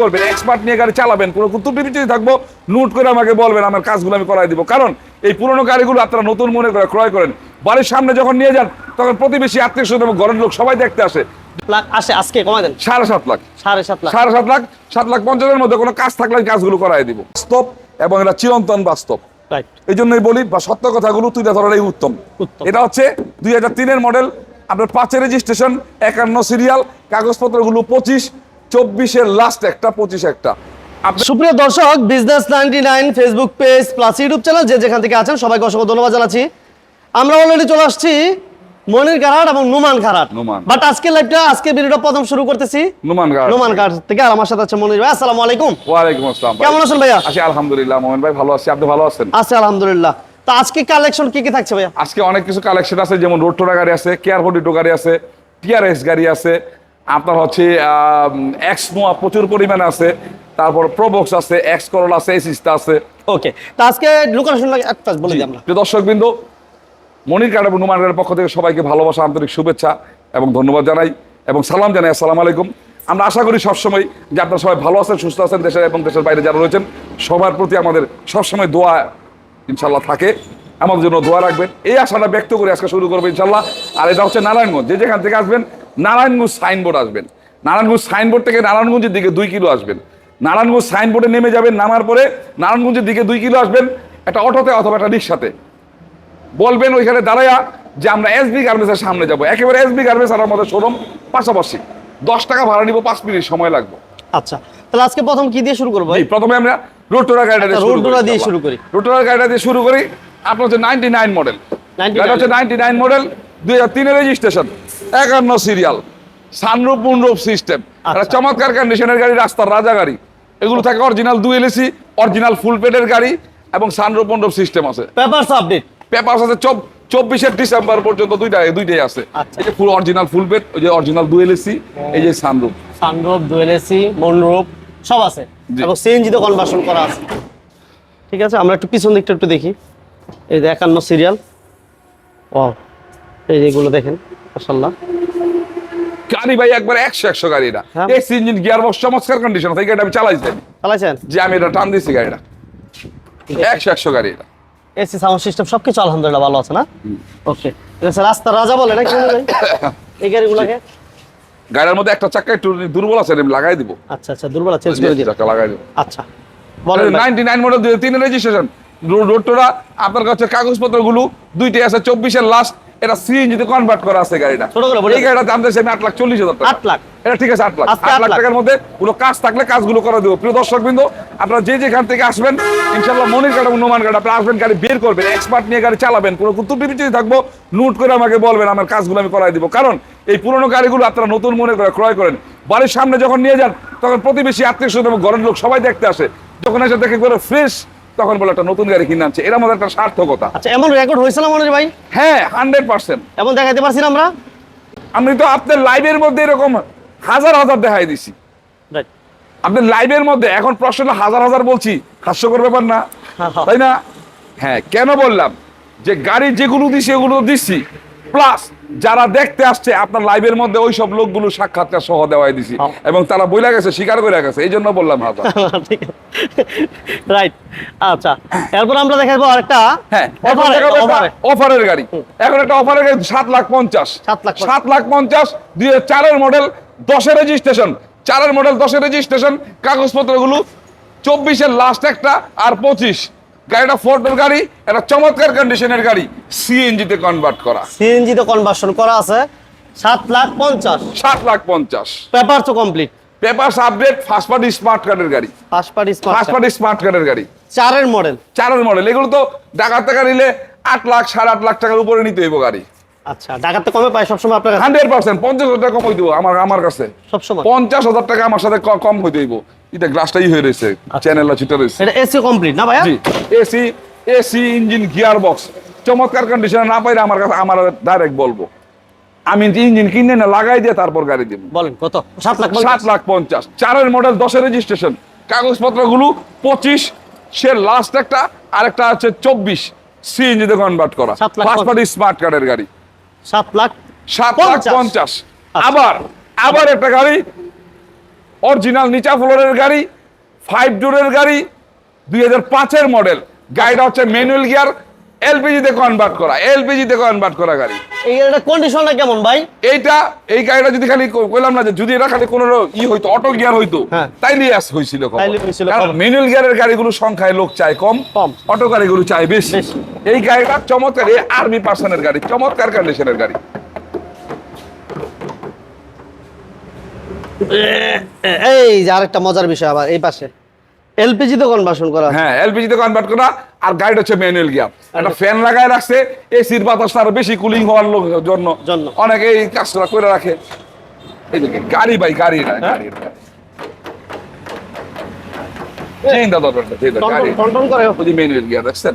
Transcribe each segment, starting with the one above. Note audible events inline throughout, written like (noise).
করবেন এক্সপার্ট নিয়ে গাড়ি চালাবেন কোনো ত্রুটি থাকব নোট করে আমাকে বলবেন আমার কাজগুলো আমি করাই দিব। কারণ এই পুরোনো গাড়িগুলো আপনারা নতুন মনে করে ক্রয় করেন। বাড়ির সামনে যখন নিয়ে যান তখন প্রতিবেশী আত্মীয় স্বজন এবং ঘরের লোক সবাই দেখতে আসে। লাখ আসে আজকে কমাই দেন। সাড়ে সাত লাখ। সাড়ে সাত লাখ। সাড়ে সাত লাখ সাত লাখ পঞ্চাশের মধ্যে কোনো কাজ থাকলে কাজগুলো করাই দিব। বাস্তব এবং এটা চিরন্তন বাস্তব। এই জন্যই বলি বা সত্য কথাগুলো তুলে ধরাটাই উত্তম। উত্তম। এটা হচ্ছে দুই হাজার তিনের মডেল আপনার পাঁচের রেজিস্ট্রেশন একান্ন সিরিয়াল কাগজপত্রগুলো পঁচিশ চব্বিশের লাস্ট একটা পঁচিশ একটা। সুপ্রিয় দর্শক business ninety nine Facebook page plus YouTube channel যে যেখান থেকে আছেন সবাইকে অসংখ্য ধন্যবাদ জানাচ্ছি। আমরা অলরেডি চলে আসছি মনির ঘাট এবং নুমান ঘাট। বাট আজকে লাইভটা আজকে ভিডিওটা প্রথম শুরু করতেছি নুমান গার্ড নুমান ঘাট থেকে আর আমার সাথে আছে মনির ভাই। আসসালামু আলাইকুম। ওয়ালাইকুম আসসালাম কেমন আছেন ভাইয়া? আছি আলহামদুলিল্লাহ মোহন ভাই ভালো আছি। আপনি ভালো আছেন? আছে আলহামদুলিল্লাহ। তো আজকে কালেকশন কি কি থাকছে ভাইয়া? আজকে অনেক কিছু কালেকশন আছে যেমন রোড টোরা গাড়ি আছে কেয়ার ফোর্টিটো গাড়ি আছে টিআরএস গাড়ি আছে আপনার হচ্ছে এক্স নোয়া প্রচুর পরিমাণে আছে তারপর প্রোবক্স আছে এক্স করল আছে এসিস্টা আছে। ওকে তো আজকে লোকেশন একটা বলে দিই আমরা। প্রিয় দর্শকবৃন্দ মনির কার্ড এবং নুমান কার্ডের পক্ষ থেকে সবাইকে ভালোবাসা আন্তরিক শুভেচ্ছা এবং ধন্যবাদ জানাই এবং সালাম জানাই আসসালামু আলাইকুম। আমরা আশা করি সবসময় যে আপনারা সবাই ভালো আছেন সুস্থ আছেন দেশের এবং দেশের বাইরে যারা রয়েছেন সবার প্রতি আমাদের সবসময় দোয়া ইনশাল্লাহ থাকে। আমাদের জন্য দোয়া রাখবেন। এই আশাটা ব্যক্ত করে আজকে শুরু করব ইনশাল্লাহ আর এটা হচ্ছে নারায়ণগঞ্জ। যে যেখান থেকে আসবেন নারায়ণগঞ্জ সাইনবোর্ড আসবেন। নারায়ণগঞ্জ সাইনবোর্ড থেকে নারায়ণগঞ্জের দিকে দুই কিলো আসবেন। নারায়ণগঞ্জ সাইনবোর্ডে নেমে যাবেন নামার পরে নারায়ণগঞ্জের দিকে দুই কিলো আসবেন একটা অটোতে অথবা একটা রিক্সাতে। বলবেন ওইখানে দাঁড়ায়া যে আমরা এসবি গার্মেন্টসের সামনে যাব। একেবারে এসবি গার্মেন্টস আর আমাদের শোরুম পাশাপাশি দশ টাকা ভাড়া নিব পাঁচ মিনিট সময় লাগবে। আচ্ছা তাহলে আজকে প্রথম কি দিয়ে শুরু করব প্রথমে আমরা রোটোরা গাড়িটা দিয়ে আচ্ছা, রোটোরা দিয়ে। শুরু করি। রোটোরা গাড়িটা দিয়ে শুরু করি। আপনার হচ্ছে নাইনটি নাইন মডেল গাড়ি হচ্ছে নাইনটি নাইন মডেল দুই হাজার তিনের রেজিস্ট্রেশন একান্ন সিরিয়াল সানরূপ মুনরূপ সিস্টেম একটা আচ্ছা। চমৎকার কন্ডিশনের গাড়ি রাস্তার রাজা গাড়ি। এগুলো থাকে অরিজিনাল দুই এলএসি অরিজিনাল ফুল পেডের গাড়ি এবং সানরূপ মুনরূপ সিস্টেম আছে। পেপারস আপডেট পেপার আছে চব চব্বিশের ডিসেম্বর পর্যন্ত দুইটা দুইটাই আছে। আচ্ছা। এই যে ফুল অরিজিনাল ফুল পেড ওই যে অরিজিনাল দুই এলএসি এই যে সানরূপ সানরূপ ডুয়েলএসি মনরূপ সব আছে। এবং সিএনজিতে কনভার্সন করা আছে। ঠিক আছে আমরা একটু পিছন দিকটা একটু দেখি। এই যে একান্ন সিরিয়াল ও এই যেগুলো দেখেন। গাড়ি ভাই একবার একশো একশো গাড়ি এটা হ্যাঁ। এক্স ইঞ্জিন গিয়ার বক্স চমৎকার কন্ডিশন আছে আমি চালাইছি আমি। চালাইছেন? যে আমি এটা টান দিছি গাড়িটা। একশো একশো গাড়ি এটা। এসি সাউন্ড সিস্টেম সবকিছু আলহামদুলিল্লাহ ভালো আছে না? ওকে। রাস্তা রাজা বলে (coughs) এই গাড়িগুলোকে? গাড়ির মধ্যে একটা চাক্কা একটু দুর্বল আছে আমি লাগাই দিব। আচ্ছা আচ্ছা দুর্বল চেঞ্জ করে দিই চাক্কা লাগাই দিব। আচ্ছা বলেন ভাই। নাইনটি নাইন মডেল তিন রেজিস্ট্রেশন রোডটোরা আপনার কাছে কাগজপত্রগুলো দুইটাই আছে চব্বিশের লাস্ট এটা সিএনজিতে কনভার্ট করা আছে গাড়িটা। ছোট করে বলে এই গাড়িটার দাম আমি আট লাখ চল্লিশ হাজার টাকা। আট লাখ। এটা ঠিক আছে আট লাখ। আজকে আট আট লাখ লাখ। টাকার মধ্যে কোনো কাজ থাকলে কাজগুলো করে দেবো। প্রিয় দর্শক বিন্দু আপনারা যে যেখান থেকে আসবেন ইনশাল্লাহ মনির কাটা অনুমান কাটা আপনারা আসবেন গাড়ি বের করবেন এক্সপার্ট নিয়ে গাড়ি চালাবেন কোনো ত্রুটি বিচ্যুতি থাকব নোট করে আমাকে বলবেন আমার কাজগুলো আমি করাই দিব। কারণ এই পুরোনো গাড়িগুলো আপনারা নতুন মনে করে ক্রয় করেন। বাড়ির সামনে যখন নিয়ে যান তখন প্রতিবেশী আত্মীয় স্বজন এবং ঘরের লোক সবাই দেখতে আসে। যখন এসে দেখে করে ফ্রেশ তখন বলে একটা নতুন গাড়ি কিনে আনছে। এর মধ্যে একটা সার্থকতা। আচ্ছা এমন রেকর্ড হয়েছিল মনে ভাই? হ্যাঁ হান্ড্রেড পার্সেন্ট এমন দেখাইতে পারছি না আমরা? আমি তো আপনার লাইভের মধ্যে এরকম হাজার হাজার দেখাই দিছি। রাইট আপনি লাইভের মধ্যে এখন প্রশ্নটা হাজার হাজার বলছি হাস্যকর ব্যাপার না। (laughs) তাই না? হ্যাঁ কেন বললাম? যে গাড়ি যেগুলো দিছি সেগুলো দিচ্ছি প্লাস যারা দেখতে আসছে আপনার লাইভের মধ্যে ওই সব লোকগুলো সাক্ষাৎকার সহ দেওয়াই দিছি। হ্যাঁ। এবং তারা বইলা গেছে স্বীকার করে গেছে এই জন্য বললাম রাইট (laughs) আচ্ছা এরপর আমরা দেখাবো আরেকটা। হ্যাঁ অফার অফার অফারের গাড়ি। এখন একটা অফারের গাড়ি সাত লাখ পঞ্চাশ। সাত লাখ পঞ্চাশ। সাত লাখ পঞ্চাশ দুই হাজার চারের মডেল দশের রেজিস্ট্রেশন চারের মডেল দশের রেজিস্ট্রেশন কাগজপত্রগুলো চব্বিশের লাস্ট একটা আর পঁচিশ। গাড়িটা ফোর্ডের গাড়ি একটা চমৎকার কন্ডিশনের গাড়ি সিএনজি তে কনভার্ট করা। সিএনজি তে কনভার্সন করা আছে সাত লাখ পঞ্চাশ। সাত লাখ পঞ্চাশ। পেপার তো complete papers update first party smart কার্ডের গাড়ি। First party first party smart কার্ডের গাড়ি। চারের মডেল চারের মডেল এগুলো তো টাকার টাকা নিলে আট লাখ সাড়ে আট লাখ টাকার উপরে নিতে হইব গাড়ি। আচ্ছা ঢাকাতে কমে পায় সবসময় আপনার হান্ড্রেড পার্সেন্ট পঞ্চাশ হাজার টাকা কম হইতে আমার আমার কাছে। সবসময়। পঞ্চাশ হাজার টাকা আমার সাথে কম হইতে হইব। এটা গ্লাসটাই হয়ে রয়েছে চ্যানেলটা ছিটা রয়েছে। এটা এসি কমপ্লিট না ভাইয়া? জি AC AC engine gear box চমৎকার কন্ডিশনে না পাইলে আমার কাছে আমার ডাইরেক্ট বলব। আমি ইঞ্জিন কিনে না লাগাই দিয়ে তারপর গাড়ি দিব। বলেন কত? সাত লাখ সাত লাখ পঞ্চাশ। চারের মডেল দশের রেজিস্ট্রেশন কাগজপত্রগুলো পঁচিশ সে লাস্ট একটা আরেকটা আছে চব্বিশ। সিএনজিতে কনভার্ট করা। সাত ফার্স্ট পার্টি স্মার্ট কার্ডের গাড়ি। সাত লাখ সাত লাখ পঞ্চাশ। পঞ্চাশ। আচ্ছা। আবার আবার একটা গাড়ি অরিজিনাল নিচা ফ্লোরের গাড়ি ফাইভ ডোরের গাড়ি দুই হাজার পাঁচের মডেল গাড়িটা হচ্ছে ম্যানুয়াল গিয়ার এলপিজিতে কনভার্ট করা এলপিজিতে কনভার্ট করা গাড়ি এই গাড়িটার কন্ডিশনটা কেমন ভাই এইটা এই গাড়িটা যদি খালি কইলাম না যে যদি এটা খালি কোনো ই হইতো অটো গিয়ার হইতো হ্যাঁ। তাইলে আস হইছিল তাইলে হইছিল খবর। ম্যানুয়াল গিয়ারের গাড়িগুলো সংখ্যায় লোক চায় কম কম। অটো গাড়িগুলো চায় বেশি বেশি। এই গাড়িটা চমৎকার এই আর্মি পার্সনের গাড়ি চমৎকার কন্ডিশনের গাড়ি এই যে আরেকটা মজার বিষয় আবার এই পাশে। এলপিজি তো কনভার্সন করা। হ্যাঁ এলপিজিতে কনভার্ট করা আর গাড়িটা হচ্ছে ম্যানুয়াল গিয়ার একটা ফ্যান লাগায় রাখছে এসির বাতাসটা আরও বেশি কুলিং হওয়ার জন্য। অনেকে এই কাজটা করে রাখে। গাড়ি ভাই গাড়ি না হ্যাঁ? গাড়ি চিন্তা দরকার গাড়ি। করে। ওই ম্যানুয়াল গিয়ার দেখছেন?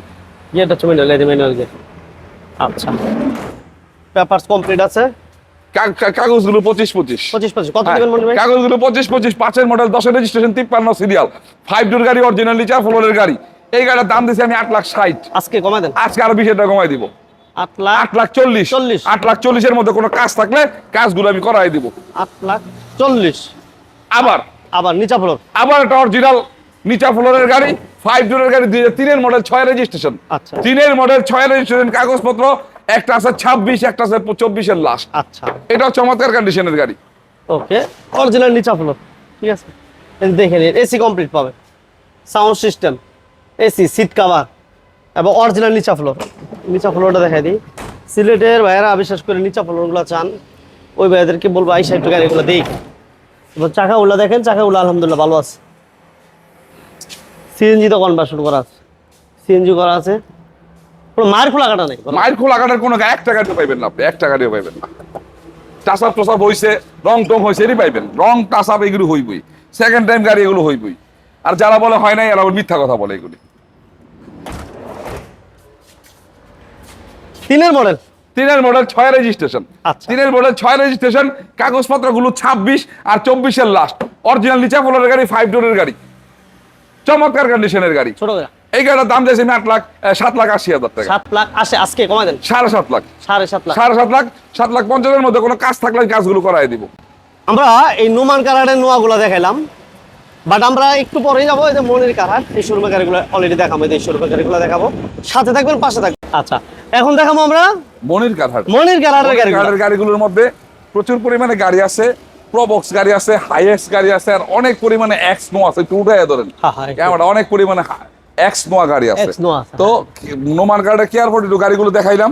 গেল এই ম্যানুয়াল গিয়ে আচ্ছা। পেপারস কমপ্লিট আছে। কাগজগুলো পঁচিশ পঁচিশ। পঁচিশ পঁচিশ। কত হ্যাঁ, কাগজগুলো পঁচিশ পঁচিশ পাঁচের মডেল দশের রেজিস্ট্রেশন তিপ্পান্ন সিরিয়াল ফাইভ ডোর গাড়ি অরিজিনাল নিচা ফ্লোরের গাড়ি। এই গাড়ির দাম দিচ্ছি আমি আট লাখ ষাট। আজকে কমাই দেন। আজকে আরও বিশ টাকা কমাই দিব। আট লাখ আট লাখ চল্লিশ। চল্লিশ। আট লাখ চল্লিশের মধ্যে কোনো কাজ থাকলে কাজগুলো আমি করাই দিব। আট লাখ চল্লিশ। আবার। আবার নিচা ফ্লোর। আবার একটা অরিজিনাল নিচা ফ্লোরের গাড়ি ফাইভ ডোরের গাড়ি দুই হাজার তিনের মডেল ছয় রেজিস্ট্রেশন আচ্ছা। তিনের মডেল ছয় রেজিস্ট্রেশন কাগজপত্র একটা আছে ছাব্বিশ একটা আছে চব্বিশের লাস্ট আচ্ছা। এটা চমৎকার কন্ডিশনের গাড়ি। ওকে অরিজিনাল নিচা ফ্লোর ঠিক আছে? দেখে নিন এসি কমপ্লিট পাবে। Sound system AC seat cover এবং অরিজিনাল নিচা ফ্লোর নিচা ফ্লোরটা দেখাই দিই। সিলেটের ভাইয়েরা বিশেষ করে নিচা ফ্লোরগুলো চান। ওই ভাইয়াদেরকে বলব আইসা একটু গাড়িগুলো দেখ। এবার চাকা উল্লা দেখেন চাকা উল্লা আলহামদুলিল্লাহ ভালো আছে। সিএনজি তো কনভার্সন করা আছে। সিএনজি করা আছে। মায়ের খোলা কাটা নেই মাইল খোলা কাটার কোনো এক টাকাটিও পাইবেন না আপনি এক টাকাটিও পাইবেন না। টাসাপ টসাপ হইছে রং টং হয়েছে এরই পাইবেন। রং টাসাপ এগুলো হইবই। সেকেন্ড টাইম গাড়ি এগুলো হইবই। আর যারা বলে হয় নাই এরা মিথ্যা কথা বলে এগুলি। তিনের মডেল তিনের মডেল ছয় রেজিস্ট্রেশন আচ্ছা। তিনের মডেল ছয় রেজিস্ট্রেশন কাগজপত্রগুলো ছাব্বিশ আর চব্বিশের লাস্ট অরিজিনাল নিচা ফ্লোরের গাড়ি ফাইভ ডোরের গাড়ি। চমৎকার কন্ডিশনের গাড়ি। ছোট এই গাড়িটার দাম চাইছে আমি আট লাখ সাত লাখ আশি হাজার টাকা। সাত লাখ আজকে কমাই দেন। সাড়ে সাত লাখ। সাড়ে সাত লাখ। সাড়ে সাত লাখ সাত লাখ পঞ্চাশের মধ্যে কোনো কাজ থাকলে কাজগুলো করাই দিব। আমরা এই নোমান নোয়াগুলো দেখাইলাম বাট আমরা একটু যাব এই যে মনির এই গাড়িগুলো অলরেডি দেখাবো এই গাড়িগুলো দেখাবো। সাথে থাকবেন পাশে থাকবেন। আচ্ছা এখন দেখাবো আমরা মনির কাঠার মনির কারারের গাড়িগুলো। গাড়িগুলোর মধ্যে প্রচুর পরিমাণে গাড়ি আছে প্রবক্স গাড়ি আছে হাইএক্স গাড়ি আছে আর অনেক পরিমাণে এক্স নো আছে একটু উঠে ধরেন। হ্যাঁ, হ্যাঁ। ক্যামেরা অনেক পরিমাণে এক্স নোয়া গাড়ি আছে। তো নোমান কার্ডের কেয়ার ফোর্টি গাড়িগুলো দেখাইলাম।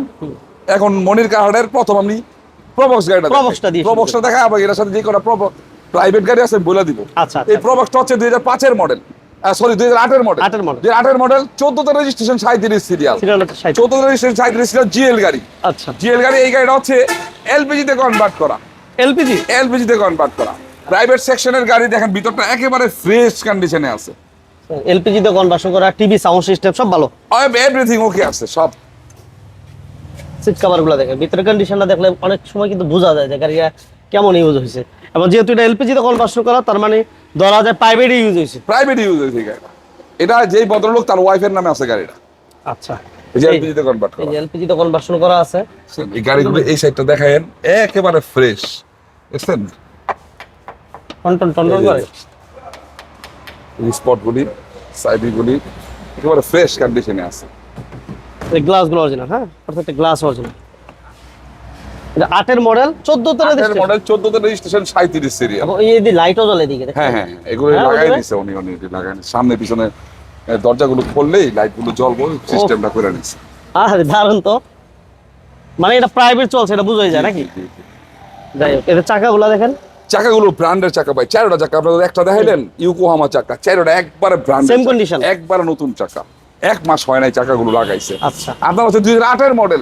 এখন মনির প্রথম আমি প্রবক্স গাড়িটা প্রবক্সটা দেখা আবার এটার সাথে যে প্রাইভেট গাড়ি আছে বলে দিব। আচ্ছা, আচ্ছা। এই প্রবক্সটা হচ্ছে দুই হাজার পাঁচের মডেল সরি দুই হাজার আটের মডেল আটের। দুই আটের মডেল চোদ্দতে রেজিস্ট্রেশন সাঁত্রিশ সিরিয়াল হচ্ছে রেজিস্ট্রেশন সাঁত্রিশ সিরিয়াল জিএল গাড়ি। আচ্ছা। জিএল গাড়ি এই গাড়িটা হচ্ছে এলপিজিতে কনভার্ট করা। এলপিজি এলপিজিতে কনভার্ট করা। প্রাইভেট সেকশনের গাড়ি দেখেন ভিতরটা একেবারে ফ্রেশ কন্ডিশনে আছে। এলপিজি তো কনভার্সন করা টিভি সাউন্ড সিস্টেম সব ভালো। এভরিথিং ওকে আছে সব। সিট কাভারগুলো দেখেন ভিতরে কন্ডিশনটা দেখলে অনেক সময় কিন্তু বোঝা যায় যে গাড়িটা কেমন ইউজ হয়েছে এবং যেহেতু এটা এলপিজি তো কনভার্সন করা তার মানে ধরা যায় প্রাইভেট ইউজ হয়েছে প্রাইভেট ইউজ হয়েছে গাড়িটা। এটা যেই ভদ্রলোক তার ওয়াইফের নামে আছে গাড়িটা। আচ্ছা। এই যে এলপিজিতে কনভার্ট করা। এলপিজি তো কনভার্সন করা আছে। এই গাড়িগুলো এই সাইডটা দেখায়েন একেবারে ফ্রেশ বুঝছেন? টন টন টন করে। স্পটগুলি সাইডগুলি একেবারে ফ্রেশ কন্ডিশনে আছে। এই গ্লাসগুলো অরিজিনাল হ্যাঁ? প্রত্যেকটা গ্লাস অরিজিনাল এটা আটের মডেল চোদ্দতে রেজিস্ট্রেশন মডেল চোদ্দতে রেজিস্ট্রেশন সাঁত্রিশ সিরিয়াল এই যে লাইটও জ্বলে এদিকে হ্যাঁ হ্যাঁ হ্যাঁ, এগুলো হ্যাঁ, লাগাই বুঝলে? উনি উনি লাগাই সামনে পিছনে দরজাগুলো খুললেই লাইটগুলো জ্বলবো সিস্টেমটা করে নিচ্ছে আরে তো। মানে এটা প্রাইভেট চলছে এটা বুঝাই যায় নাকি? যাই হোক এদের চাকাগুলো দেখেন। চাকাগুলো ব্র্যান্ডের চাকা ভাই। চারোটা চাকা আপনাদের একটা দেখাইলেন? ইউকোহামা চাকা। চারোটা একবারে ব্র্যান্ড Same condition? একবারে নতুন চাকা। এক মাস হয় নাই চাকাগুলো লাগাইছে। আচ্ছা। আপনার হচ্ছে দুই হাজার আটের মডেল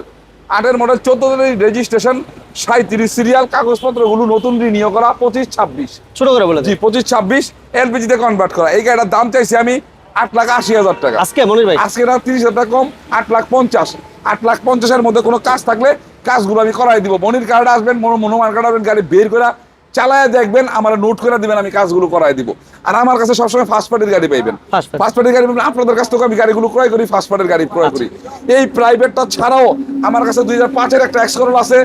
আটের মডেল চোদ্দ দিনের রেজিস্ট্রেশন সাঁত্রিশ সিরিয়াল কাগজপত্রগুলো নতুন রিনিউ করা পঁচিশ ছাব্বিশ। ছোট করে বলে জি পঁচিশ ছাব্বিশ এলপিজিতে কনভার্ট করা। এই গাড়িটার দাম চাইছি আমি আট লাখ আশি হাজার টাকা। আজকে মনির ভাই? আজকে না তিরিশ হাজার টাকা কম আট লাখ পঞ্চাশ। আট লাখ পঞ্চাশের মধ্যে কোনো কাজ থাকলে কাজগুলো আমি করাই দিব। মনির কার্ড আসবেন মনো মনোমান কার্ড আসবেন গাড়ি বের করে চালায় দেখবেন আমার নোট করে দিবেন আমি কাজগুলো করাই দিব। আর আমার কাছে সবসময় ফার্স্ট পার্টির গাড়ি পাইবেন। ফার্স্ট পার্টির গাড়ি পাবেন আপনাদের কাছ থেকে আমি গাড়িগুলো ক্রয় করি ফার্স্ট পার্টির গাড়ি ক্রয় করি। এই প্রাইভেটটা ছাড়াও আমার কাছে দুই হাজার পাঁচের একটা এক্স করোলা আছে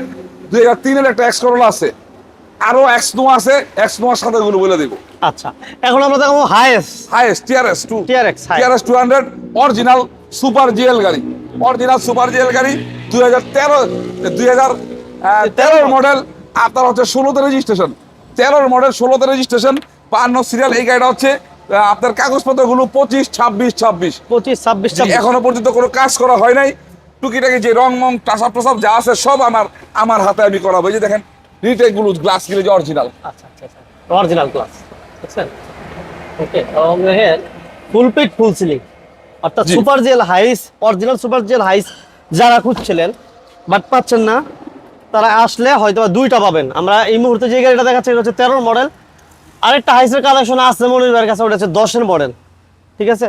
দুই হাজার তিনের একটা এক্স করোলা আছে। আরও এক্স নো আছে এক্স নোয়ার সাথে গুলো বলে দিব। আচ্ছা এখন আমরা দেখাবো highest highest TRS two high। TRS two hundred original super GL গাড়ি। অরিজিনাল সুপার জিএল গাড়ি দুই হাজার তেরো দুই হাজার তেরোর মডেল আপনার হচ্ছে ষোলোতে রেজিস্ট্রেশন তেরোর মডেল ষোলোতে রেজিস্ট্রেশন পান্ন সিরিয়াল এই গাড়িটা হচ্ছে আপনার কাগজপত্রগুলো পঁচিশ ছাব্বিশ ছাব্বিশ। পঁচিশ ছাব্বিশ এখনও পর্যন্ত কোনো কাজ করা হয় নাই। টুকিটাকি যে রং মং টাসাপ টাসাপ যা আছে সব আমার আমার হাতে আমি করাবো। এই যে দেখেন রিটেকগুলো গ্লাসগুলো যে অরিজিনাল আচ্ছা আচ্ছা আচ্ছা। অরিজিনাল ক্লাস বুঝছেন? ওকে ফুল পিট ফুল সিলিং অর্থাৎ super GL Hiace original super GL Hiace যারা খুঁজছিলেন বাট পাচ্ছেন না। তারা আসলে হয়তো দুইটা পাবেন। আমরা এই মুহূর্তে যে গাড়িটা দেখাচ্ছি এটা হচ্ছে তেরোর মডেল আরেকটা হাইসের কালেকশন আছে মনির কাছে ওটা হচ্ছে দশের মডেল ঠিক আছে?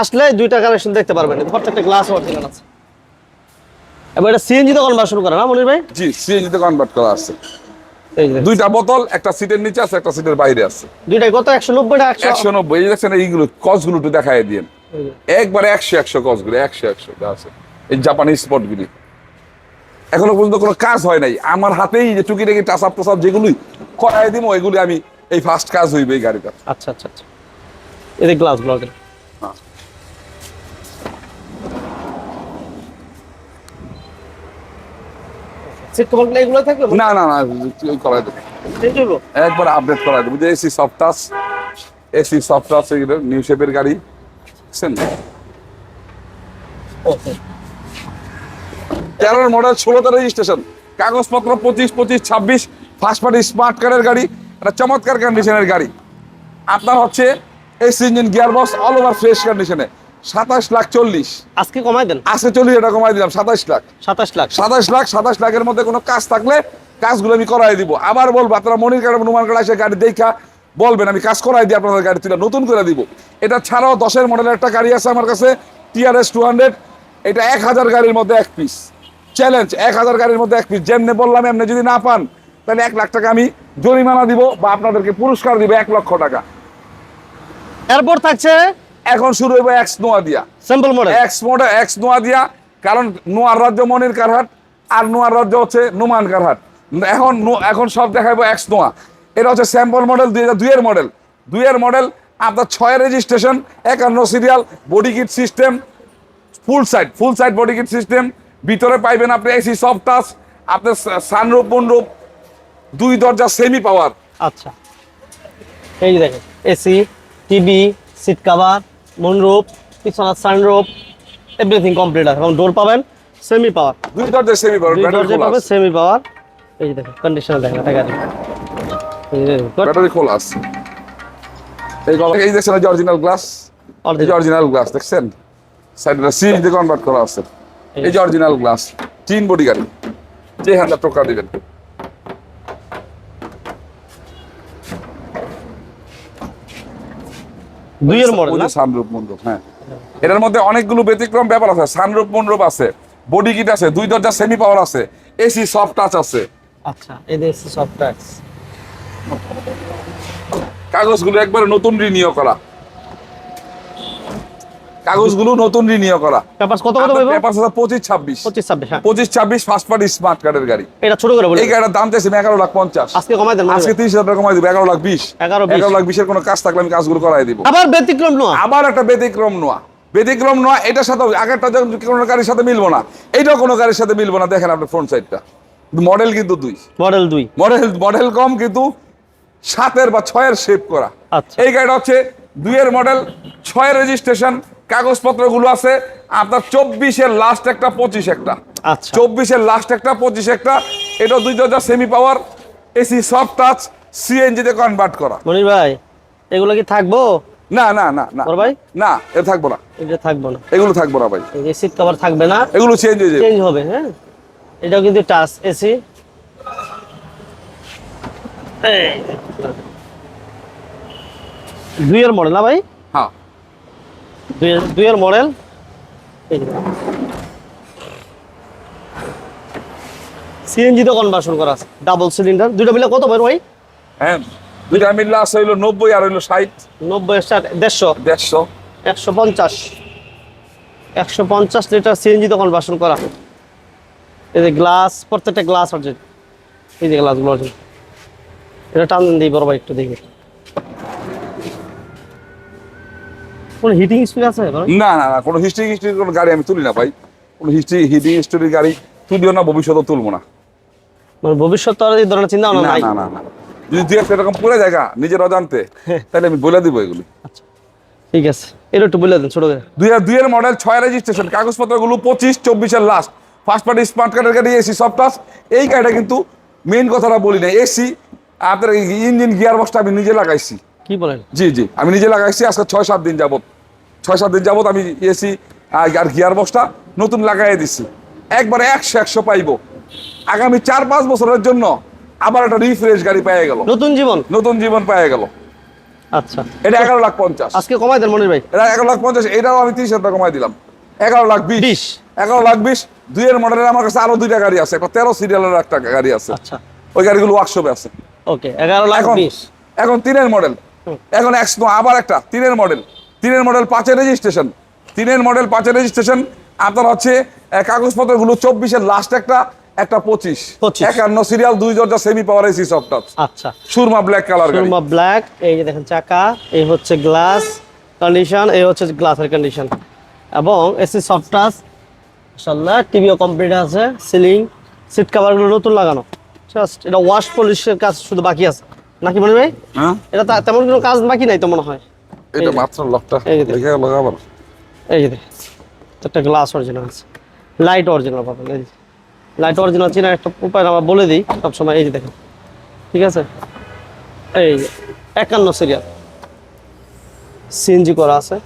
আসলে দুইটা কালেকশন দেখতে পারবেন। প্রত্যেকটা গ্লাস অরিজিনাল আছে। এবার এটা সিএনজি তো কনভার্সন করে না মনির ভাই? জি সিএনজি তে কনভার্ট করা আছে। দুইটা বোতল একটা সিটের নিচে আছে একটা সিটের বাইরে আছে। দুইটাই কত? একশো নব্বই টাকা একশো একশো নব্বই। এই যে দেখছেন এইগুলো কসগুলো একটু দেখাই দিন এই যে। একবারে একশো একশো কসগুলো একশো একশো যা আছে। এই জাপানি স্পটগুলি এখনও পর্যন্ত কোনো কাজ হয় নাই। আমার হাতেই যে টুকিটাকি টাসাপ টাসাপ যেগুলি করাই দিব এগুলি আমি এই ফার্স্ট কাজ হইবে এই গাড়িটা আচ্ছা আচ্ছা আচ্ছা। এদের গ্লাস ব্লকের হ্যাঁ। সিট এগুলো থাকবে? না না না করাই দেবো। একবার আপডেট করাই দেবো। যে AC soft touch AC soft touch new শেপের গাড়ি। বুঝছেন? তেরোর মডেল ষোলোতে রেজিস্ট্রেশন কাগজপত্র পঁচিশ পঁচিশ ছাব্বিশ ফার্স্ট পার্টি স্মার্ট কারের গাড়ি একটা চমৎকার কন্ডিশনের গাড়ি। আপনার হচ্ছে AC engine gear box all over fresh কন্ডিশনে সাতাশ লাখ চল্লিশ। আজকে কমাই দেন। আজকে চল্লিশ এটা কমাই দিলাম সাতাশ লাখ। সাতাশ লাখ। সাতাশ লাখ সাতাশ লাখের মধ্যে কোনো কাজ থাকলে কাজগুলো আমি করাই দিব। আবার বলব আপনারা মনির কার্ড নুমান কার্ড এসে গাড়ি দেখা বলবেন আমি কাজ করাই দিই আপনাদের গাড়ি তুলে নতুন করে দিব। এটা ছাড়াও দশের মডেলের একটা গাড়ি আছে আমার কাছে টিআরএস টু হান্ড্রেড এটা এক হাজার গাড়ির মধ্যে এক পিস চ্যালেঞ্জ এক হাজার গাড়ির মধ্যে এক পিস যেমনি বললাম এমনি যদি না পান তাহলে এক লাখ টাকা আমি জরিমানা দিব বা আপনাদেরকে পুরস্কার দিব এক লক্ষ টাকা। এরপর থাকছে এখন শুরু হইব এক্স নোয়া দিয়া sample model X model X Noah দিয়া কারণ নোয়ার রাজ্য মনির কারহাট আর নোয়ার রাজ্য হচ্ছে নোমান কারহাট। এখন এখন সব দেখাবো এক্স নোয়া। এটা হচ্ছে স্যাম্পল মডেল দুই হাজার দুইয়ের মডেল দুইয়ের মডেল আপনার ছয় রেজিস্ট্রেশন একান্ন serial body kit system full side full side body kit system ভিতরে পাইবেন আপনি এসি সফট টাচ আপনার সানরূপ মনরূপ দুই দরজা সেমি পাওয়ার আচ্ছা। এই যে দেখেন AC TV seat cover moonroof পিছনের সানরূপ এভরিথিং কমপ্লিট আছে। এবং ডোর পাবেন সেমি পাওয়ার দুই দরজা সেমি পাওয়ার দুই দরজা পাবেন সেমি পাওয়ার এই যে দেখেন কন্ডিশন দেখেন এটা গাড়ি। ব্যাটারি খোলা আছে। এই গলা- এই দেখছেন অরিজিনাল গ্লাস। অরিজিনাল গ্লাস দেখছেন? সাইডটা সিএনজি দিয়ে কনভার্ট করা আছে। এই যে অরিজিনাল গ্লাস তিন বডি গাড়ি যে হ্যান্ডা টোকা দিবেন। দুইয়ের মডেল না? সানরূপ মন্ডপ হ্যাঁ। এটার মধ্যে অনেকগুলো ব্যতিক্রম ব্যাপার আছে। সানরূপ মন্ডপ আছে বডি কিট আছে দুই দরজা সেমি পাওয়ার আছে এসি সফট টাচ আছে। আচ্ছা এই যে এসি সফট ট্যাক্স কাগজগুলো একবারে নতুন রিনিউ করা। কাগজগুলো নতুন রিনিউ করা। পেপারস কত কত পাবো পেপার আছে পঁচিশ ছাব্বিশ। পঁচিশ ছাব্বিশ হ্যাঁ। পঁচিশ ছাব্বিশ ফার্স্ট পার্টি স্মার্ট কার্ডের গাড়ি। এটা ছোট করে বলি এই গাড়িটার দাম চাইছি এগারো লাখ পঞ্চাশ। আজকে কমাই দেন আজকে তিরিশ হাজার টাকা কমাই দিব এগারো লাখ বিশ। 11 20 এগারো লাখ বিশের কোনো কাজ থাকলে আমি কাজগুলো করাই দিব। আবার ব্যতিক্রম নয়। আবার একটা ব্যতিক্রম নোয়া। ব্যতিক্রম নোয়া এটার সাথে আগেরটা যখন কোনো গাড়ির সাথে মিলবো না এইটাও কোনো গাড়ির সাথে মিলবো না। দেখেন আপনার ফ্রন্ট সাইডটা মডেল কিন্তু দুই। মডেল দুই। মডেল মডেল কম কিন্তু সাতের বা ছয়ের শেপ করা। আচ্ছা। এই গাড়িটা হচ্ছে দুইয়ের মডেল ছয়ের রেজিস্ট্রেশন কাগজপত্রগুলো আছে আপনার চব্বিশের লাস্ট একটা পঁচিশ একটা। আচ্ছা। চব্বিশের লাস্ট একটা পঁচিশ একটা এটা দুই দরজা semi power AC soft touch CNG তে কনভার্ট করা। মনির ভাই এগুলো কি থাকব? না না না না। ভাই? না এ থাকব না। এটা থাকব না। এগুলো থাকব না ভাই। যে কভার থাকবে না। এগুলো চেঞ্জ হয়ে যাবে। চেঞ্জ হবে হ্যাঁ? এটাও কিন্তু টাচ এসি দুইয়ের মডেল না ভাই? দুইয়ের মডেল? সিএনজি তো কনভার্সন করা আছে ডাবল সিলিন্ডার দুইটা মিলে কত ভাই ভাই? হ্যাঁ দুইটা মিললে আছে হইল নব্বই আর হইল ষাট। নব্বই ষাট দেড়শো? দেড়শো। একশো পঞ্চাশ। একশো পঞ্চাশ লিটার সিএনজি তো কনভার্সন করা। এই যে গ্লাস প্রত্যেকটা গ্লাস অর্জন এই যে গ্লাসগুলো অর্জন এটা টান দিই বড় ভাই একটু দেখি। কোন হিটিং আছে না না না কোনো হিস্ট্রি হিস্ট্রির কোনো গাড়ি আমি তুলি না ভাই। কোনো হিস্ট্রি হিটিং হিস্ট্রির গাড়ি তুলিও না ভবিষ্যতেও তুলবো না। মানে ভবিষ্যৎ আর এই ধরনের চিন্তা না না না না। যদি দুই একটা এরকম পুরো জায়গা নিজের অজান্তে তাহলে আমি বলে দিব এগুলি। আচ্ছা ঠিক আছে। এটা একটু বলে দেন ছোট করে দুই হাজার দুইয়ের মডেল ছয় রেজিস্ট্রেশন কাগজপত্রগুলো পঁচিশ চব্বিশের লাস্ট ফার্স্ট পার্টি স্মার্ট কার্ডের গাড়ি এসি সব টাচ এই গাড়িটা কিন্তু মেইন কথাটা বলি না এসি আপনার ইঞ্জিন গিয়ার বক্সটা আমি নিজে লাগাইছি। কি বলেন? জি জি আমি নিজে লাগাইছি আজকে ছয় সাত দিন যাবত ছয় সাত দিন যাবত আমি এসি আর গিয়ার বক্সটা নতুন লাগাই দিছি। একবারে একশো একশো পাইবো। আগামী চার পাঁচ বছরের জন্য আবার একটা রিফ্রেশ গাড়ি পেয়ে গেল। নতুন জীবন? নতুন জীবন পেয়ে গেল। আচ্ছা। এটা এগারো লাখ পঞ্চাশ। আজকে কমাই দেন মনির ভাই। এটা এগারো লাখ পঞ্চাশ এটাও আমি তিরিশ হাজার টাকা কমাই দিলাম। এগারো লাখ বিশ। এগারো লাখ বিশ। দুইয়ের মডেলের আমার কাছে আরও দুইটা গাড়ি আছে একটা তেরো সিরিয়ালের একটা গাড়ি আছে। আচ্ছা। ওই গাড়িগুলো ওয়ার্কশপে আছে। ওকে এগারো লাখ এখন তিনের মডেল। এখন এক্স নো আবার একটা তিনের মডেল। তিনের মডেল পাঁচের রেজিস্ট্রেশন তিনের মডেল পাঁচের রেজিস্ট্রেশন আপনার হচ্ছে কাগজপত্রগুলো চব্বিশের লাস্ট একটা একটা পঁচিশ। 25 একান্ন সিরিয়াল দুই দরজা সেমি পাওয়ার এসি সফট আচ্ছা। সুরমা ব্ল্যাক কালার সুরমা ব্ল্যাক এই যে দেখেন চাকা এই হচ্ছে গ্লাস কন্ডিশন এই হচ্ছে গ্লাসের কন্ডিশন এবং এসি সফট টাচ মাশাআল্লাহ টিভিও কমপ্লিট আছে সিলিং সিট কভারগুলো নতুন লাগানো। জাস্ট এটা ওয়াশ পলিশের কাজ শুধু বাকি আছে। নাকি মনে ভাই? হ্যাঁ। এটা তেমন কোনো কাজ বাকি নাই তো মনে হয়। এটা মাত্র লকটা এই যে। দেখে। গেল এই যে একটা গ্লাস অরিজিনাল আছে। লাইট অরিজিনাল পাবেন এই লাইট অরিজিনাল চিনার একটা উপায় আমরা বলে দিই সবসময় এই যে দেখেন। ঠিক আছে? এই একান্ন সিরিয়াল সিএনজি করা আছে।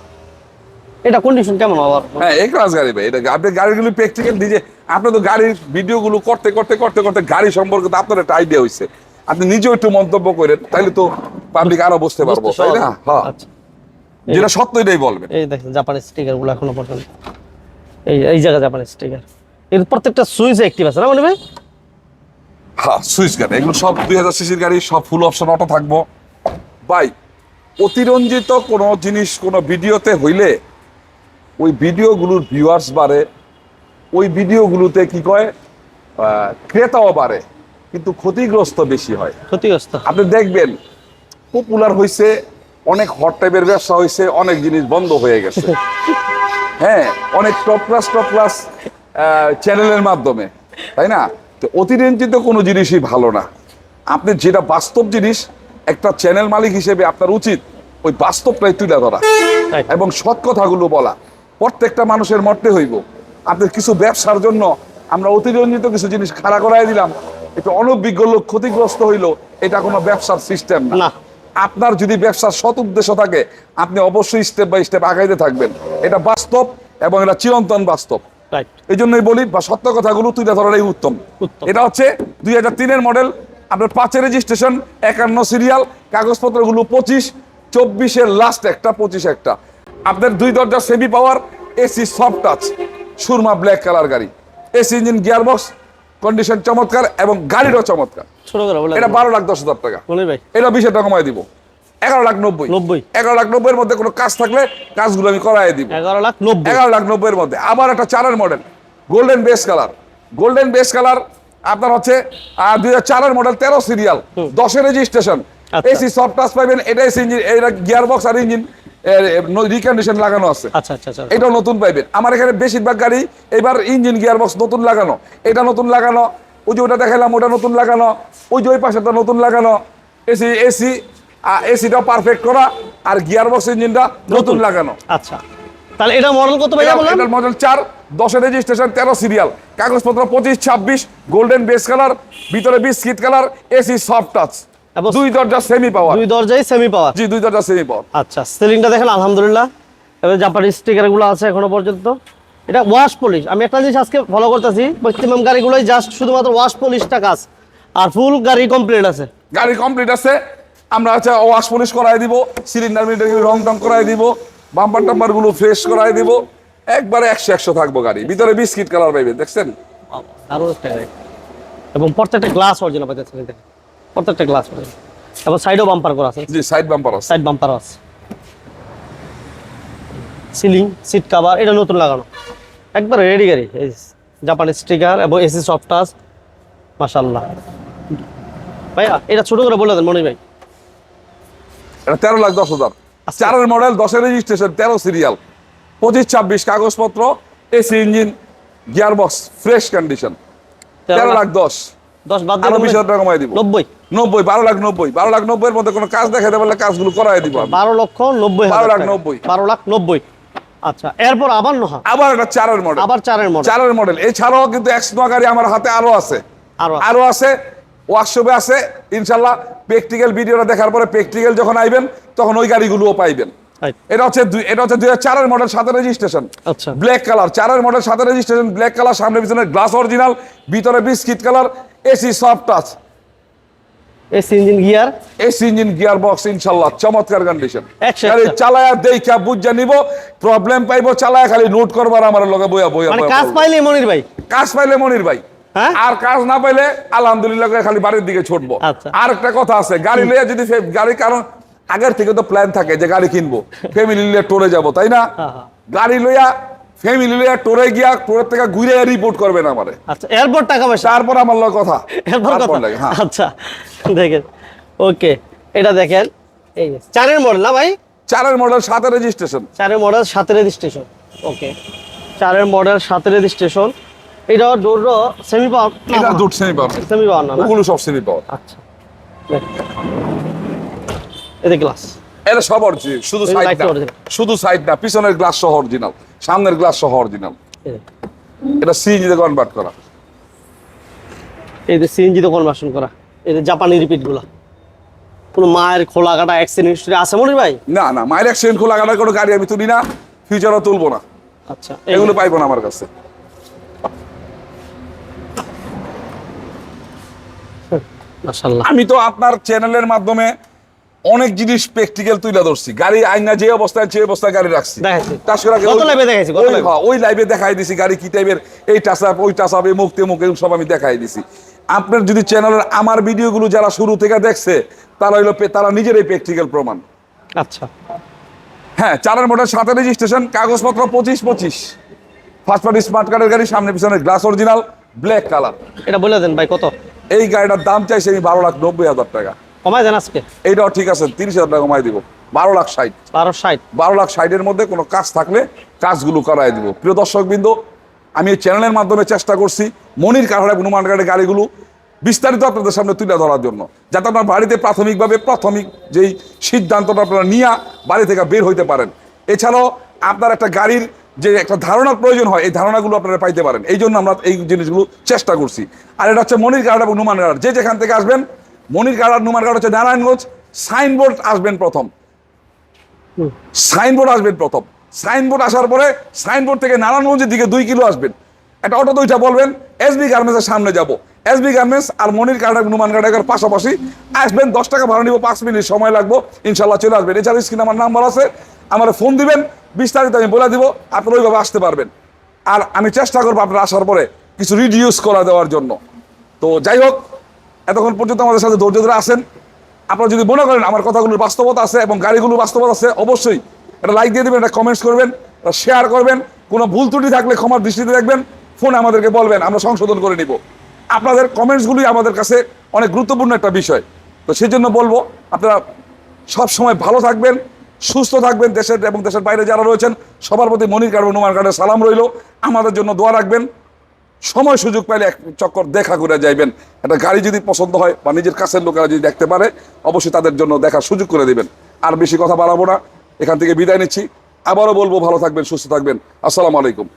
এটা কন্ডিশন কেমন আবার হ্যাঁ এই ক্লাস গাড়ি ভাই এটা আপনি গাড়িগুলো প্র্যাকটিক্যাল নিজে আপনি তো গাড়ির ভিডিওগুলো করতে করতে করতে করতে গাড়ি সম্পর্কে তো আপনার একটা আইডিয়া হয়েছে আপনি নিজেও একটু মন্তব্য করেন তাহলে তো পাবলিক আরও বুঝতে পারব তাই না? হ্যাঁ। আচ্ছা। যেটা সত্য এটাই বলবেন। এই দেখেন জাপানের স্টিকারগুলো এখনও পর্যন্ত। এই এই জায়গা জাপানের স্টিকার এর প্রত্যেকটা সুইচ অ্যাক্টিভ আছে না মনে ভাই? হ্যাঁ সুইচ গাড়ি। এগুলো সব দুই হাজার সিসির গাড়ি সব ফুল অপশন অটো থাকব। বাই অতিরঞ্জিত কোনো জিনিস কোনো ভিডিওতে হইলে ওই ভিডিওগুলোর ভিউয়ার্স বাড়ে। ওই ভিডিওগুলোতে কি কয়? ক্রেতাও বাড়ে কিন্তু ক্ষতিগ্রস্ত বেশি হয়। ক্ষতিগ্রস্ত। আপনি দেখবেন পপুলার হয়েছে অনেক হট টাইপের ব্যবসা হয়েছে অনেক জিনিস বন্ধ হয়ে গেছে। হ্যাঁ অনেক টপ ক্লাস টপ ক্লাস চ্যানেলের মাধ্যমে তাই না? তো অতিরঞ্জিত কোনো জিনিসই ভালো না। আপনি যেটা বাস্তব জিনিস একটা চ্যানেল মালিক হিসেবে আপনার উচিত ওই বাস্তবটাই তুলে ধরা। এবং সৎ কথাগুলো বলা। প্রত্যেকটা মানুষের মরতে হইব। আপনার কিছু ব্যবসার জন্য আমরা অতিরঞ্জিত কিছু জিনিস খাড়া করাই দিলাম একটু অনভিজ্ঞ লোক ক্ষতিগ্রস্ত হইল এটা কোনো ব্যবসার সিস্টেম না। আপনার যদি ব্যবসার সৎ উদ্দেশ্য থাকে আপনি অবশ্যই স্টেপ বাই স্টেপ আগাইতে থাকবেন। এটা বাস্তব এবং এটা চিরন্তন বাস্তব। এই জন্যই বলি বা সত্য কথাগুলো তুলে ধরাটাই উত্তম। উত্তম। এটা হচ্ছে দুই হাজার তিনের মডেল আপনার পাঁচের রেজিস্ট্রেশন একান্ন সিরিয়াল কাগজপত্রগুলো পঁচিশ চব্বিশের লাস্ট একটা পঁচিশ একটা। আপনার দুই দরজা semi power AC soft touch Surma black colour গাড়ি। AC engine gear box condition চমৎকার এবং গাড়িরও চমৎকার। এটা বারো লাখ দশ হাজার টাকা। ভাই। এটা বিশ হাজার টাকা কমাই দিব। এগারো লাখ নব্বই। নব্বই। এগারো লাখ নব্বইয়ের মধ্যে কোনো কাজ থাকলে কাজগুলো আমি করাই দিব। এগারো লাখ নব্বই। এগারো লাখ নব্বইয়ের মধ্যে। আবার একটা চারের model golden base colour golden base colour আপনার হচ্ছে দুই হাজার চারের মডেল তেরো সিরিয়াল দশের রেজিস্ট্রেশন। এসি সফট টাচ পাইবেন এটা এসি ইঞ্জিন এটা গিয়ার বক্স আর ইঞ্জিন রিকন্ডিশন লাগানো আছে। আচ্ছা আচ্ছা আচ্ছা। এটাও নতুন পাইবেন। আমার এখানে বেশিরভাগ গাড়ি এবার ইঞ্জিন গিয়ার বক্স নতুন লাগানো। এটা নতুন লাগানো ওই যে ওটা দেখালাম ওটা নতুন লাগানো ওই যে ওই পাশেটা নতুন লাগানো। এসি এসি এসিটা পারফেক্ট করা আর গিয়ার বক্স ইঞ্জিনটা নতুন লাগানো। আচ্ছা। তাহলে এটা মডেল কত ভাইয়া বললাম এটার মডেল চার দশের রেজিস্ট্রেশন তেরো সিরিয়াল কাগজপত্র পঁচিশ ছাব্বিশ গোল্ডেন বেস কালার ভিতরে biscuit colour AC soft touch এবং- দুই দরজা সেমি পাওয়ার দুই দরজায় সেমি পাওয়ার জি দুই দরজা সেমি পাওয়ার আচ্ছা সিলিংটা দেখেন আলহামদুলিল্লাহ। এবার জাপানি স্টিকারগুলো আছে এখনও পর্যন্ত। এটা ওয়াশ পলিশ আমি একটা জিনিস আজকে ফলো করতেছি ম্যাক্সিমাম গাড়িগুলোই জাস্ট শুধুমাত্র ওয়াশ পলিশটা কাজ। আর ফুল গাড়ি কমপ্লিট আছে। গাড়ি কমপ্লিট আছে। আমরা হচ্ছে ওয়াশ পলিশ করাই দিব সিলিন্ডার মিটার রং টং করাই দিব বাম্পার টাম্পারগুলো ফ্রেশ করাই দিব। একবারে একশো একশো থাকব গাড়ি। ভিতরে বিস্কিট কালার পাইবে দেখছেন? এবং প্রত্যেকটা গ্লাস অরিজিনাল পাইতেছেন। প্রত্যেকটা গ্লাস অরিজিনাল এবং সাইডও বাম্পার করা আছে। জি সাইড বাম্পার আছে। সাইড বাম্পারও আছে। সিলিং সিট কাভার এটা নতুন লাগানো। একবার রেডি গাড়ি। এই জাপানি স্টিকার এবং এসি সফট টাচ মাশাল্লাহ ভাইয়া এটা ছোট করে বলে দেন মনির ভাই। এটা তেরো লাখ দশ হাজার। চারের মডেল দশের রেজিস্ট্রেশন তেরো সিরিয়াল পঁচিশ ছাব্বিশ কাগজপত্র AC engine gearbox fresh condition তেরো লাখ দশ। দশ বাদ আরও বিশ হাজার টাকা কমাই দিব। নব্বই। নব্বই বারো লাখ নব্বই। বারো লাখ নব্বই এর মধ্যে কোনো কাজ দেখাতে পারলে কাজগুলো করাই দিব বারো লক্ষ নব্বই বারো লাখ নব্বই। বারো লাখ নব্বই। আচ্ছা এরপর আবার নহা আবার একটা চারের মডেল আবার চারের মডেল চারের মডেল এছাড়াও কিন্তু এক্স গাড়ি আমার হাতে আরও আছে। আরও আছে। ওয়ার্কশপে আছে ইনশাল্লাহ প্র্যাকটিক্যাল ভিডিওটা দেখার পরে প্র্যাকটিক্যাল যখন আইবেন তখন ওই গাড়িগুলোও পাইবেন। এটা হচ্ছে এটা হচ্ছে দুই চারের মডেল সাথে রেজিস্ট্রেশন আচ্ছা। ব্ল্যাক কালার চারের মডেল সাথে রেজিস্ট্রেশন ব্ল্যাক কালার সামনে পিছনে গ্লাস অরিজিনাল ভিতরে biscuit colour AC soft touch AC engine gear AC engine gear box ইনশাল্লাহ চমৎকার কন্ডিশন একটা। চালায়া দেখা বুঝা নিব প্রবলেম পাইবো চালায়া খালি নোট করবার আমার লগে বইয়া বইয়া মানে কাজ পাইলে মনির ভাই কাজ পাইলে মনির ভাই হ্যাঁ? আর কাজ না পাইলে আলহামদুলিল্লাহ করে খালি বাড়ির দিকে ছুটবো আচ্ছা। আর একটা কথা আছে গাড়ি লইয়া যদি গাড়ি কারণ আগের থেকে তো প্ল্যান থাকে যে গাড়ি কিনবো ফ্যামিলি লিয়ে টোরে যাব তাই না হ্যাঁ, হ্যাঁ। গাড়ি লইয়া ফ্যামিলি লইয়া টোরে গিয়া টোরের থেকে ঘুরে রিপোর্ট করবেন আমারে। আচ্ছা এরপর টাকা পয়সা? তারপর আমার লগে কথা। এরপর কথা? হ্যাঁ। আচ্ছা দেখেন। ওকে এটা দেখেন। এই চারের মডেল না ভাই? চারের মডেল সাথে রেজিস্ট্রেশন চারের মডেল সাতের রেজিস্ট্রেশন ওকে চারের মডেল সাতের রেজিস্ট্রেশন এটা ডোর সেমি পাওয়ার এটা দুধ শ্রেণি পাওয়া সেমি পাওয়ার না? ওগুলো সব শ্রেণি পাওয়া আচ্ছা। এতে গ্লাস এটা সব অরিজিনাল শুধু সাইড না। শুধু সাইড না। পিছনের গ্লাস সহ অরিজিনাল সামনের গ্লাস সহ অরিজিনাল এটা সিএনজি তে কনভার্ট করা। এই যে সিএনজি তে কনভার্সন করা। যে জাপানি রিপিটগুলা। কোনো মায়ের খোলা কাটা অ্যাক্সিডেন্ট হিস্ট্রি আছে মনির ভাই? না না। মায়ের অ্যাক্সিডেন্ট খোলা কাটার কোনো গাড়ি আমি তুলি না। ফিউচারও তুলবো না। আচ্ছা এগুলো পাইবো না আমার কাছে। আমি তো আপনার চ্যানেলের মাধ্যমে অনেক জিনিস প্র্যাকটিক্যাল তুলে ধরছি। গাড়ি আইনা যে অবস্থায় যে অবস্থায় গাড়ি রাখছি। ওই- এ। হ্যাঁ, লাইভে দেখাই দিছি গাড়ি কি টাইপের এই টাচ আপ ওই টাচ আপ এই মুখ তেমুখ সব আমি দেখাই দিছি। আপনার যদি চ্যানেলের আমার ভিডিওগুলো যারা শুরু থেকে দেখছে তারা হইল তারা নিজেরাই প্র্যাকটিক্যাল প্রমাণ। আচ্ছা। হ্যাঁ চারের মোটর সাথে রেজিস্ট্রেশন কাগজপত্র পঁচিশ পঁচিশ। ফার্স্ট পার্টি স্মার্ট কার্ডের গাড়ি সামনে পিছনে গ্লাস অরিজিনাল ব্ল্যাক কালার এটা বলে দেন ভাই কত? এই গাড়িটার দাম চাইছে আমি বারো লাখ নব্বই হাজার টাকা। কমায় দেন আজকে। এইটাও ঠিক আছে তিরিশ হাজার টাকা কমাই দিব। বারো লাখ ষাট। বারো ষাট। বারো লাখ ষাটের মধ্যে কোনো কাজ থাকলে কাজগুলো করাই দিব। প্রিয় দর্শক বিন্দু আমি এই চ্যানেলের মাধ্যমে চেষ্টা করছি মনির কারহারা হনুমান গাড়ির গাড়িগুলো বিস্তারিত আপনাদের সামনে তুলে ধরার জন্য যাতে আপনার বাড়িতে প্রাথমিকভাবে প্রাথমিক যেই সিদ্ধান্তটা আপনারা নিয়ে বাড়ি থেকে বের হইতে পারেন। এছাড়াও আপনার একটা গাড়ির যে একটা ধারণার প্রয়োজন হয় এই ধারণাগুলো আপনারা পাইতে পারেন। এই জন্য আমরা এই জিনিসগুলো চেষ্টা করছি। আর এটা হচ্ছে মনির গাড়া এবং নুমান গাড়া যে যেখান থেকে আসবেন মনির গাড়া নুমান গাড়া হচ্ছে নারায়ণগঞ্জ। সাইনবোর্ড আসবেন প্রথম। সাইনবোর্ড আসবেন প্রথম। সাইনবোর্ড আসার পরে সাইনবোর্ড থেকে নারায়ণগঞ্জের দিকে দুই কিলো আসবেন। একটা অটো দুইটা বলবেন এসবি গার্মেন্টসের সামনে যাব। এসবি গার্মেন্টস আর মনির কার্ডার হনুমান কার্ডার পাশাপাশি আসবেন দশ টাকা ভাড়া নিব পাঁচ মিনিট সময় লাগবো ইনশাল্লাহ চলে আসবেন। এছাড়া স্ক্রিনে আমার নাম্বার আছে আমার ফোন দিবেন বিস্তারিত আমি বলে দিব আপনারা ওইভাবে আসতে পারবেন। আর আমি চেষ্টা করব আপনারা আসার পরে কিছু রিডিউস করা দেওয়ার জন্য। তো যাই হোক এতক্ষণ পর্যন্ত আমাদের সাথে ধৈর্য ধরে আসেন আপনারা যদি মনে করেন আমার কথাগুলোর বাস্তবতা আছে এবং গাড়িগুলোর বাস্তবতা আছে, অবশ্যই এটা লাইক দিয়ে দেবেন, এটা কমেন্টস করবেন শেয়ার করবেন। কোনো ভুল ত্রুটি থাকলে ক্ষমার দৃষ্টিতে দেখবেন ফোনে আমাদেরকে বলবেন, আমরা সংশোধন করে নিব। আপনাদের কমেন্টসগুলি আমাদের কাছে অনেক গুরুত্বপূর্ণ একটা বিষয়। তো সেই জন্য বলব, আপনারা সব সময় ভালো থাকবেন, সুস্থ থাকবেন দেশের এবং দেশের বাইরে যারা রয়েছেন, সবার প্রতি মনির কার্ড হনুমান কার্ডের সালাম রইল। আমাদের জন্য দোয়া রাখবেন। সময় সুযোগ পাইলে এক চক্কর দেখা করে যাইবেন। একটা গাড়ি যদি পছন্দ হয় বা নিজের কাছের লোকেরা যদি দেখতে পারে, অবশ্যই তাদের জন্য দেখার সুযোগ করে দেবেন। আর বেশি কথা বাড়াবো না। এখান থেকে বিদায় নিচ্ছি। আবারও বলব, ভালো থাকবেন, সুস্থ থাকবেন। আসসালামু আলাইকুম।